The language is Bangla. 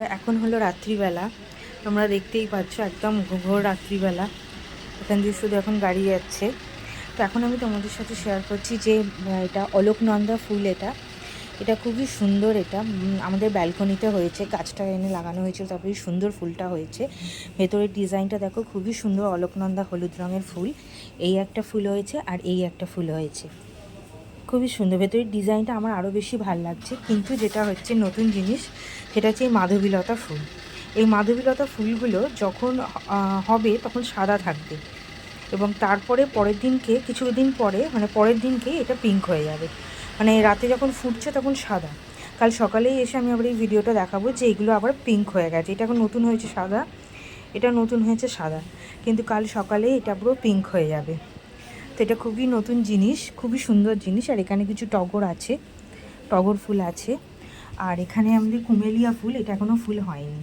এখন হলো রাত্রিবেলা। তোমরা দেখতেই পাচ্ছ একদম ঘোর রাত্রিবেলা। এখান দিয়ে শুধু এখন গাড়ি যাচ্ছে। তো এখন আমি তোমাদের সাথে শেয়ার করছি যে এটা অলোকনন্দা ফুল এটা। এটা খুবই সুন্দর এটা। আমাদের ব্যালকনিতে হয়েছে, গাছটা এনে লাগানো হয়েছিল তারপরে সুন্দর ফুলটা হয়েছে। ভেতরের ডিজাইনটা দেখো, খুবই সুন্দর অলোকনন্দা হলুদ রঙের ফুল। এই একটা ফুল হয়েছে আর এই একটা ফুল হয়েছে। খুবই সুন্দর। ভেতরের ডিজাইনটা আমার আরও বেশি ভালো লাগছে। কিন্তু যেটা হচ্ছে নতুন জিনিস, সেটা হচ্ছে এই মাধবীলতা ফুল। এই মাধবীলতা ফুলগুলো যখন হবে তখন সাদা থাকবে। এবং তারপরে পরের দিনকে, কিছুদিন পরে মানে পরের দিনকে এটা পিঙ্ক হয়ে যাবে। মানে রাতে যখন ফুটছে তখন সাদা। কাল সকালেই এসে আমি আবার এই ভিডিওটা দেখাবো যে এগুলো আবার পিঙ্ক হয়ে গেছে। এটা এখন নতুন হয়েছে সাদা, এটা নতুন হয়েছে সাদা। কিন্তু কাল সকালে এটা পুরো পিঙ্ক হয়ে যাবে। তো এটা খুবই নতুন জিনিস, খুবই সুন্দর জিনিস, আর এখানে কিছু টগর আছে, টগর ফুল আছে, আর এখানে আমাদের কুমেলিয়া ফুল, এটা এখনও ফুল হয়নি।